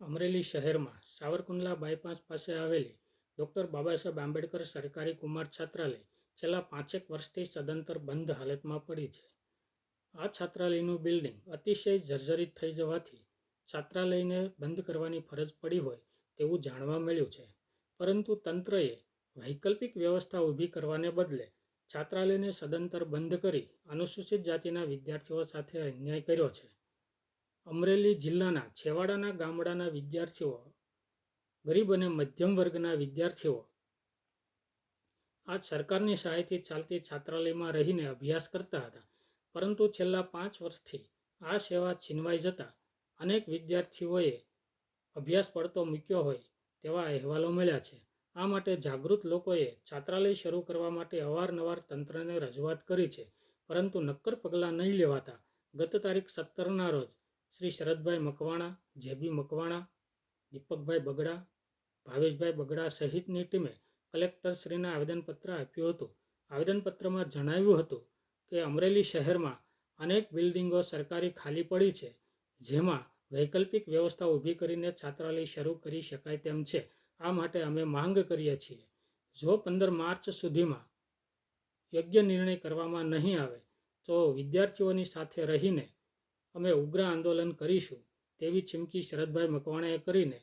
અમરેલી શહેરમાં સાવરકુંડલા બાયપાસ પાસે આવેલી ડૉક્ટર બાબાસાહેબ આંબેડકર સરકારી કુમાર છાત્રાલય છેલ્લા પાંચેક વર્ષથી સદંતર બંધ હાલતમાં પડી છે. આ છાત્રાલયનું બિલ્ડિંગ અતિશય જર્જરિત થઈ જવાથી છાત્રાલયને બંધ કરવાની ફરજ પડી હોય તેવું જાણવા મળ્યું છે. પરંતુ તંત્રએ વૈકલ્પિક વ્યવસ્થા ઊભી કરવાને બદલે છાત્રાલયને સદંતર બંધ કરી અનુસૂચિત જાતિના વિદ્યાર્થીઓ સાથે અન્યાય કર્યો છે. અમરેલી જિલ્લાના છેવાડાના ગામડાના વિદ્યાર્થીઓ, ગરીબ અને મધ્યમ વર્ગના વિદ્યાર્થીઓ, આ સરકારની સહાયથી ચાલતી છાત્રાલયમાં રહીને અભ્યાસ કરતા હતા. પરંતુ છેલ્લા પાંચ વર્ષથી આ સેવા છીનવાઈ જતા અનેક વિદ્યાર્થીઓએ અભ્યાસ પડતો મૂક્યો હોય તેવા અહેવાલો મળ્યા છે. આ માટે જાગૃત લોકોએ છાત્રાલય શરૂ કરવા માટે અવારનવાર તંત્રને રજૂઆત કરી છે. પરંતુ નક્કર પગલાં નહીં લેવાતા ગત તારીખ સત્તરના રોજ શ્રી શરદભાઈ મકવાણા, જેબી મકવાણા, દીપકભાઈ બગડા, ભાવેશભાઈ બગડા સહિતની ટીમે કલેક્ટરશ્રીને આવેદનપત્ર આપ્યું હતું. આવેદનપત્રમાં જણાવ્યું હતું કે અમરેલી શહેરમાં અનેક બિલ્ડિંગો સરકારી ખાલી પડી છે, જેમાં વૈકલ્પિક વ્યવસ્થા ઊભી કરીને છાત્રાલય શરૂ કરી શકાય તેમ છે. આ માટે અમે માંગ કરીએ છીએ. જો પંદર માર્ચ સુધીમાં યોગ્ય નિર્ણય કરવામાં નહીં આવે, તો વિદ્યાર્થીઓની સાથે રહીને અમે ઉગ્ર આંદોલન કરીશું તેવી ચીમકી શરદભાઈ મકવાણાએ કરીને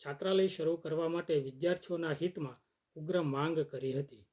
છાત્રાલય શરૂ કરવા માટે વિદ્યાર્થીઓના હિતમાં ઉગ્ર માંગ કરી હતી.